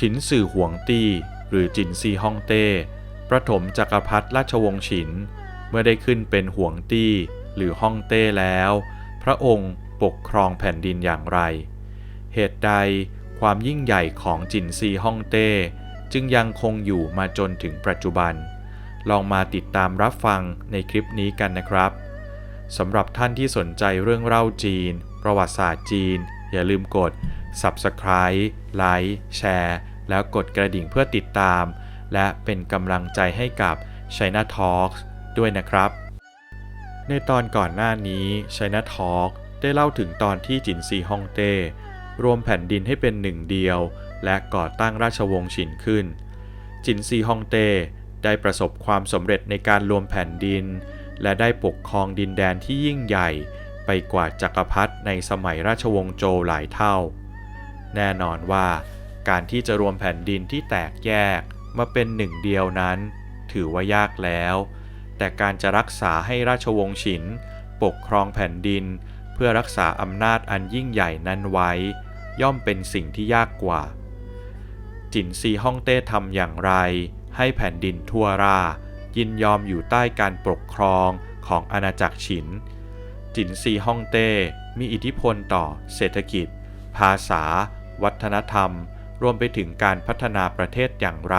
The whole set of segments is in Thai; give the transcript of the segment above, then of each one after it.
ฉินสื่อหวงตี้หรือจินซีฮ่องเต้ประถมจักรพรรดิราชวงศ์ฉิน เมื่อได้ขึ้นเป็นหวงตี้หรือฮ่องเต้แล้ว พระองค์ปกครองแผ่นดินอย่างไร เหตุใดความยิ่งใหญ่ของจินซีฮ่องเต้จึงยังคงอยู่มาจนถึงปัจจุบัน ลองมาติดตามรับฟังในคลิปนี้กันนะครับสำหรับท่านที่สนใจเรื่องเล่าจีน ประวัติศาสตร์จีน อย่าลืมกด Subscribe ไลค์แชร์ แล้วกดกระดิ่งเพื่อติดตาม และเป็นกำลังใจให้กับ China Talks ด้วยนะครับ ในตอนก่อนหน้านี้ China Talk ได้เล่าถึงตอนที่จินซีฮ่องเต้รวมแผ่นดินให้เป็นหนึ่งเดียว และก่อตั้งราชวงศ์ฉินขึ้น จินซีฮ่องเต้ได้ประสบความสำเร็จในการรวมแผ่นดิน และได้ปกครองดินแดนที่ยิ่งใหญ่ไปกว่าจักรพรรดิในสมัยราชวงศ์โจวหลายเท่า แน่นอนว่า การที่จะรวมแผ่นดินที่แตกแยกมาเป็นหนึ่งเดียวนั้น ถือว่ายากแล้ว แต่การจะรักษาให้ราชวงศ์ฉิน ปกครองแผ่นดิน เพื่อรักษาอำนาจอันยิ่งใหญ่นั้นไว้ ย่อมเป็นสิ่งที่ยากกว่า จินซีฮ่องเต้ทำอย่างไร ให้แผ่นดินทั่วรายินยอมอยู่ใต้การปกครองของอาณาจักรฉิน จินซีฮ่องเต้มีอิทธิพลต่อเศรษฐกิจ ภาษา วัฒนธรรม รวมไปถึงการพัฒนาประเทศอย่างไร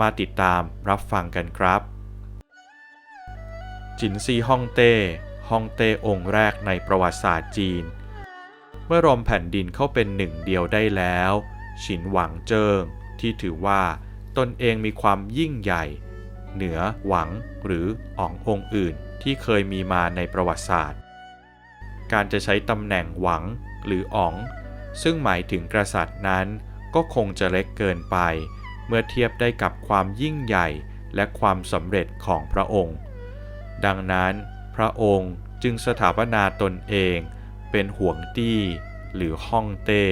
มาติดตามรับฟังกันครับ จินซีฮ่องเต้ฮ่องเต้องค์แรกในประวัติศาสตร์จีน เมื่อรวมแผ่นดินเข้าเป็นหนึ่งเดียวได้แล้ว ฉินหวังเจิ้งที่ถือว่าตนเองมีความยิ่งใหญ่ เหนือหวังหรืออ๋ององค์อื่นที่เคยมีมาในประวัติศาสตร์ การจะใช้ตำแหน่งหวังหรืออ๋อง ซึ่งหมายถึงกษัตริย์นั้น ก็คงจะเล็กเกินไป เมื่อเทียบได้กับความยิ่งใหญ่และความสำเร็จของพระองค์ ดังนั้นพระองค์จึงสถาปนาตนเอง เป็นห่วงตี้ หรือฮ่องเต้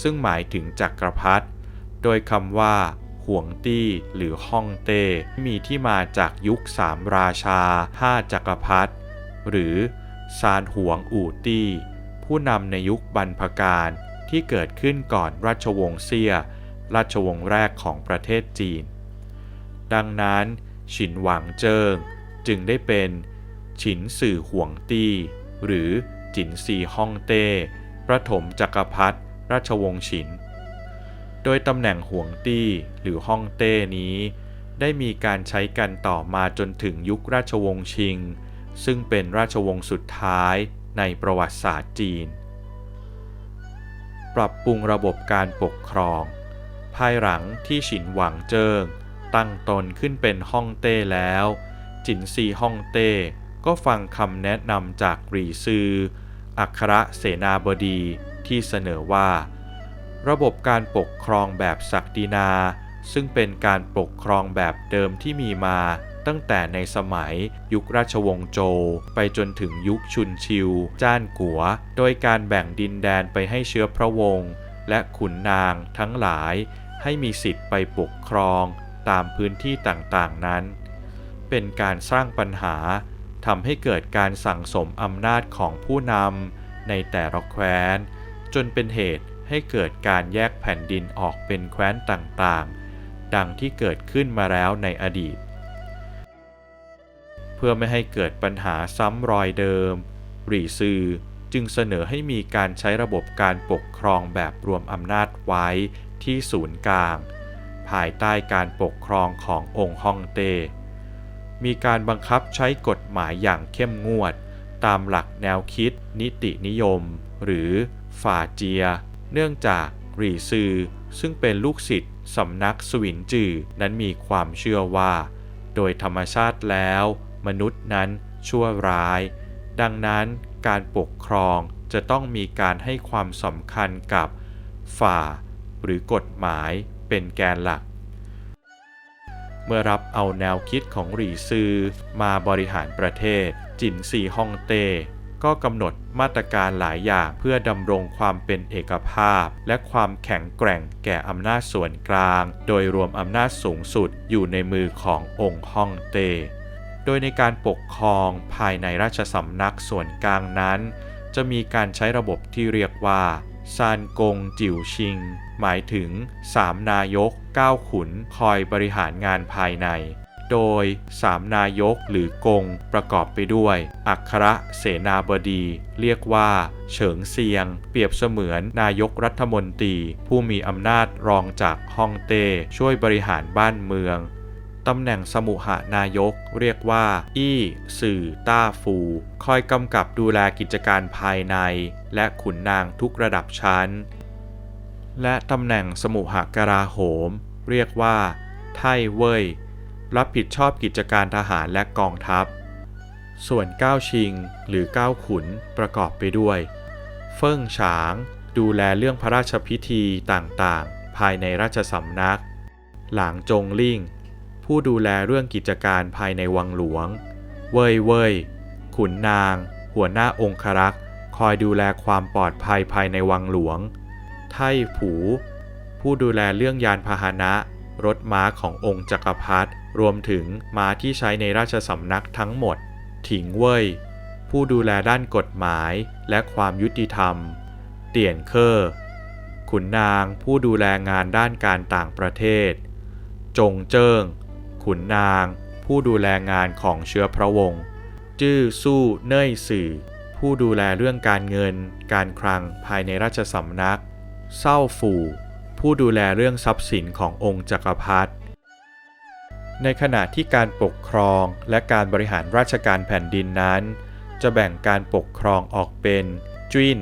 ซึ่งหมายถึงจักรพรรดิโดยคำว่าห่วงตี้หรือฮ่องเต้ มีที่มาจากยุคสามราชาห้าจักรพรรดิหรือซานหวงอู่ตี้ ผู้นำในยุคบรรพการ ที่เกิดขึ้นก่อนราชวงศ์เซี่ยราชวงศ์แรกของประเทศจีน ดังนั้น ฉินหวังเจิงจึงได้เป็น ฉินสื่อห่วงตี้ หรือจินซีฮ่องเต้ประถมจักรพรรดิราชวงศ์ฉิน โดยตำแหน่งห่วงตี้หรือฮ่องเต้นี้ ได้มีการใช้กันต่อมาจนถึงยุคราชวงศ์ชิง ซึ่งเป็นราชวงศ์สุดท้ายในประวัติศาสตร์จีน ปรับปรุงระบบการปกครอง ภายหลังที่ฉินหวังเจิง ตั้งตนขึ้นเป็นฮ่องเต้แล้ว จินซีฮ่องเต้ก็ฟังคำแนะนำจากหรีซือ อัครเสนาบดีที่เสนอว่า ระบบการปกครองแบบศักดินา ซึ่งเป็นการปกครองแบบเดิมที่มีมา ตั้งแต่ในสมัยยุคราชวงศ์โจวไปจนถึงยุคชุนชิว จ้านกัว โดยการแบ่งดินแดนไปให้เชื้อพระวงศ์และขุนนางทั้งหลาย ให้มีสิทธิ์ไปปกครองตามพื้นที่ต่างๆนั้น เป็นการสร้างปัญหาทำให้เกิดการสั่งสมอำนาจของผู้นำในแต่ละแคว้น จนเป็นเหตุให้เกิดการแยกแผ่นดินออกเป็นแคว้นต่างๆ ดังที่เกิดขึ้นมาแล้วในอดีต พื่อไม่ให้เกิดปัญหาซ้ำรอยเดิม หรี่ซือจึงเสนอให้มีการใช้ระบบการปกครองแบบรวมอำนาจไว้ที่ศูนย์กลาง ภายใต้การปกครองขององค์ฮ่องเต้ มีการบังคับใช้กฎหมายอย่างเข้มงวด ตามหลักแนวคิด นิตินิยม หรือฝ่าเจีย เนื่องจากหรี่ซือซึ่งเป็นลูกศิษย์สำนักสวินจือนั้นมีความเชื่อว่า โดยธรรมชาติแล้ว มนุษย์นั้นชั่วร้าย ดังนั้นการปกครองจะต้องมีการให้ความสำคัญกับฝ่า หรือกฎหมายเป็นแกนหลัก เมื่อรับเอาแนวคิดของหรี่ซือมาบริหารประเทศ จินซีฮ่องเต้ก็กำหนดมาตรการหลายอย่างเพื่อดำรงความเป็นเอกภาพ และความแข็งแกร่งแก่อำนาจส่วนกลาง โดยรวมอำนาจสูงสุดอยู่ในมือขององค์ฮ่องเต้ โดยในการปกครองภายในราชสำนักส่วนกลางนั้น จะมีการใช้ระบบที่เรียกว่าซานกงจิวชิง หมายถึง 3 นายก 9 ขุนคอยบริหารงานภายใน โดย 3 นายกหรือกงประกอบไปด้วย อัครเสนาบดี เรียกว่า เฉิงเซียง เปรียบเสมือนนายกรัฐมนตรี ผู้มีอำนาจรองจากฮ่องเต้ช่วยบริหารบ้านเมือง ตำแหน่งสมุหานายกเรียกว่า อี้สื่อ ต้าฟู คอยกำกับดูแลกิจการภายใน และขุนนางทุกระดับชั้น และตำแหน่งสมุหกราโหม เรียกว่า ไทเว่ย รับผิดชอบกิจการทหารและกองทัพ ส่วนเก้าชิง หรือเก้าขุนประกอบไปด้วย เฟิ่งฉาง ดูแลเรื่องพระราชพิธีต่างๆ ภายในราชสำนัก หลางจงลิ่ง ผู้ดูแลเรื่องกิจการภายในวังหลวง เว่ยเว่ยขุนนาง หัวหน้าองครักษ์คอยดูแลความปลอดภัยภายในวังหลวง ไท่ผู ผู้ดูแลเรื่องยานพาหนะ รถม้าขององค์จักรพรรดิรวมถึงม้าที่ใช้ในราชสำนักทั้งหมด ถิงเว่ยผู้ดูแลด้านกฎหมายและความยุติธรรม เตี่ยนเคอร์ขุนนางผู้ดูแลงานด้านการต่างประเทศ จงเจิ้ง ขุนนาง ผู้ดูแลงานของเชื้อพระวงศ์จื้อสู้เน่ยสื่อ ผู้ดูแลเรื่องการเงิน การคลังภายในราชสำนัก เศร้าฝู่ ผู้ดูแลเรื่องทรัพย์สินขององค์จักรพรรดิในขณะที่การปกครองและการบริหารราชการแผ่นดินนั้น จะแบ่งการปกครองออกเป็นจิ้น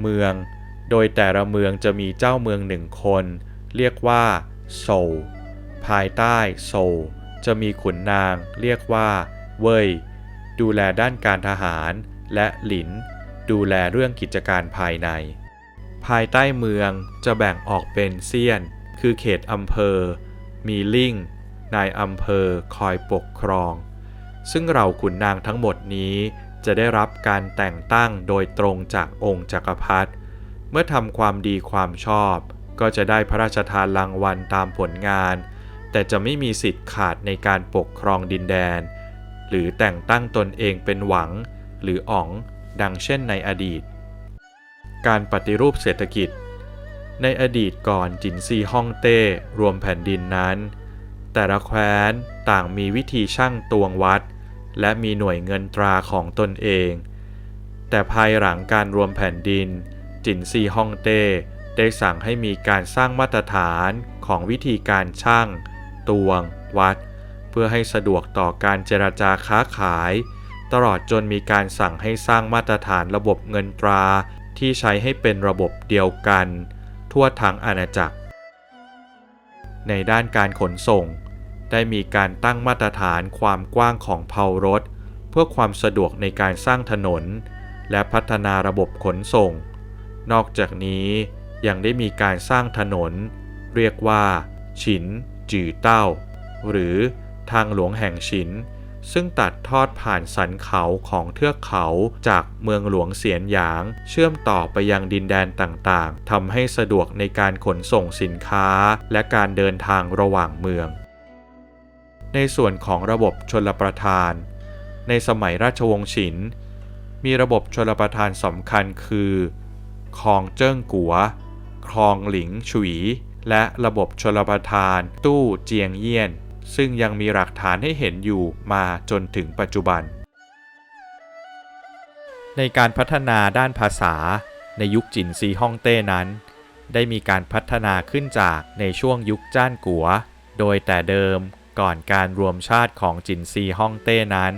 เมือง โดยแต่ละเมืองจะมีเจ้าเมืองหนึ่งคน เรียกว่าโซลภายใต้โซล จะมีขุนนางเรียกว่า เว่ยดูแลด้านการทหารและหลิน ดูแลเรื่องกิจการภายใน ภายใต้เมืองจะแบ่งออกเป็นเซียน คือเขตอำเภอ มีลิ่ง นายอำเภอคอยปกครอง ซึ่งเราขุนนางทั้งหมดนี้จะได้รับการแต่งตั้งโดยตรงจากองค์จักรพรรดิ เมื่อทำความดีความชอบ ก็จะได้พระราชทานรางวัลตามผลงาน แต่จะไม่มีสิทธิ์ขาดในการปกครองดินแดน หรือแต่งตั้งตนเองเป็นหวัง หรืออ๋องดังเช่นในอดีต การปฏิรูปเศรษฐกิจ ในอดีตก่อนจินซีฮ่องเต้รวมแผ่นดินนั้น แต่ละแคว้นต่างมีวิธีช่างตวงวัด และมีหน่วยเงินตราของตนเอง แต่ภายหลังการรวมแผ่นดิน จินซีฮ่องเต้ได้สั่งให้มีการสร้างมาตรฐานของวิธีการช่าง ตวง วัด เพื่อให้สะดวกต่อการเจรจาค้าขาย ตลอดจนมีการสั่งให้สร้างมาตรฐานระบบเงินตราที่ใช้ให้เป็นระบบเดียวกัน ทั่วทั้งอาณาจักร ในด้านการขนส่ง ได้มีการตั้งมาตรฐานความกว้างของเพารถ เพื่อความสะดวกในการสร้างถนน และพัฒนาระบบขนส่ง นอกจากนี้ยังได้มีการสร้างถนน เรียกว่า ฉิน จือเต้า หรือทางหลวงแห่งฉิน ซึ่งตัดทอดผ่านสันเขาของเทือกเขาจากเมืองหลวงเสียนหยาง เชื่อมต่อไปยังดินแดนต่างๆทำให้สะดวกในการขนส่งสินค้าและการเดินทางระหว่างเมือง ในส่วนของระบบชลประทาน ในสมัยราชวงศ์ฉิน มีระบบชลประทานสำคัญคือคลองเจิ้งกัวคลองหลิงฉุย และระบบชลประทาน ตู้เจียงเยี่ยน ซึ่งยังมีหลักฐานให้เห็นอยู่มาจนถึงปัจจุบัน ในการพัฒนาด้านภาษา ในยุคจินซีฮ่องเต้นั้น ได้มีการพัฒนาขึ้นจากในช่วงยุคจ้านกัว โดยแต่เดิมก่อนการรวมชาติของจินซีฮ่องเต้นั้น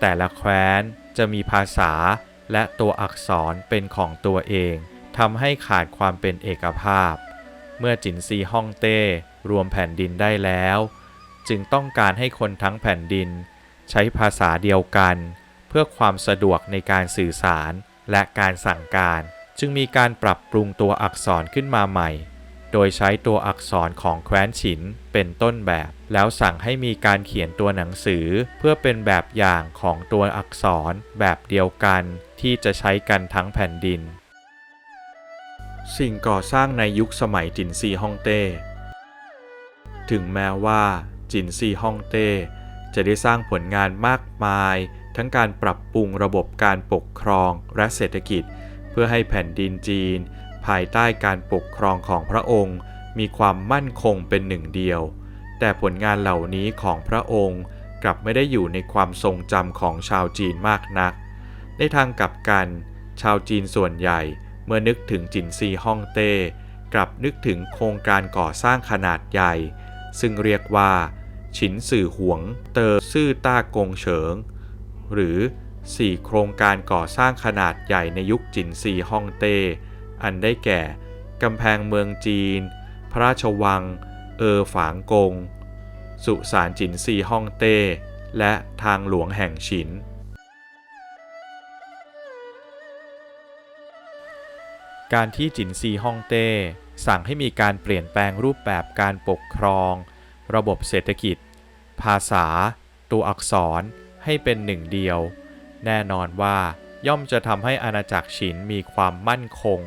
แต่ละแคว้นจะมีภาษาและตัวอักษรเป็นของตัวเองทำให้ขาดความเป็นเอกภาพ เมื่อจินซีฮ่องเต้รวมแผ่นดินได้แล้ว จึงต้องการให้คนทั้งแผ่นดิน ใช้ภาษาเดียวกัน เพื่อความสะดวกในการสื่อสารและการสั่งการ จึงมีการปรับปรุงตัวอักษรขึ้นมาใหม่ โดยใช้ตัวอักษรของแคว้นฉินเป็นต้นแบบ แล้วสั่งให้มีการเขียนตัวหนังสือเพื่อเป็นแบบอย่างของตัวอักษรแบบเดียวกันที่จะใช้กันทั้งแผ่นดิน สิ่งก่อสร้างในยุคสมัยจินซีฮ่องเต้ ถึงแม้ว่าจินซีฮ่องเต้จะได้สร้างผลงานมากมาย ทั้งการปรับปรุงระบบการปกครองและเศรษฐกิจ เพื่อให้แผ่นดินจีน ภายใต้การปกครองของพระองค์ มีความมั่นคงเป็นหนึ่งเดียว แต่ผลงานเหล่านี้ของพระองค์กลับไม่ได้อยู่ในความทรงจำของชาวจีนมากนัก ในทางกลับกัน ชาวจีนส่วนใหญ่ มื่อนึกถึงจินซีฮ่องเต้กลับนึกถึงโครงการก่อสร้างขนาดใหญ่ ซึ่งเรียกว่า ฉินสื่อหวงเตอซื่อต้ากงเฉิง หรือ 4 โครงการก่อสร้างขนาดใหญ่ในยุคจินซีฮ่องเต้อันได้แก่ กำแพงเมืองจีน พระราชวัง เออฝางกง สุสานจินซีฮ่องเต้และทางหลวงแห่งฉิน การที่จินซีฮ่องเต้สั่งให้มีการเปลี่ยนแปลงรูปแบบการปกครอง ระบบเศรษฐกิจ ภาษา ตัวอักษรให้เป็นหนึ่งเดียว แน่นอนว่าย่อมจะทำให้อาณาจักรฉินมีความมั่นคง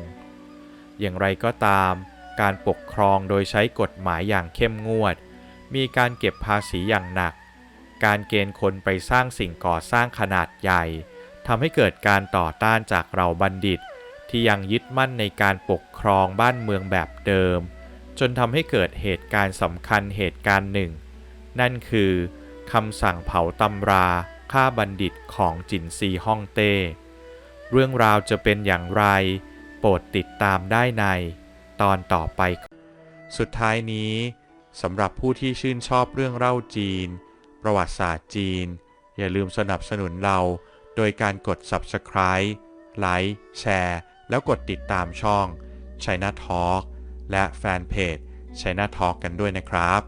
อย่างไรก็ตาม การปกครองโดยใช้กฎหมายอย่างเข้มงวด มีการเก็บภาษีอย่างหนัก การเกณฑ์คนไปสร้างสิ่งก่อสร้างขนาดใหญ่ทำให้เกิดการต่อต้านจากเราบัณฑิต ที่ยังยึดมั่นในการปกครองบ้านเมืองแบบเดิม จนทำให้เกิดเหตุการณ์สำคัญเหตุการณ์หนึ่ง นั่นคือคำสั่งเผาตำราฆ่าบัณฑิตของจินซีฮ่องเต้ เรื่องราวจะเป็นอย่างไร โปรดติดตามได้ในตอนต่อไป สุดท้ายนี้สำหรับผู้ที่ชื่นชอบเรื่องเล่าจีน ประวัติศาสตร์จีน อย่าลืมสนับสนุนเรา โดยการกด Subscribe ไลค์ แชร์ แล้วกดติดตามช่อง China Talk และแฟนเพจ China Talk กันด้วยนะครับ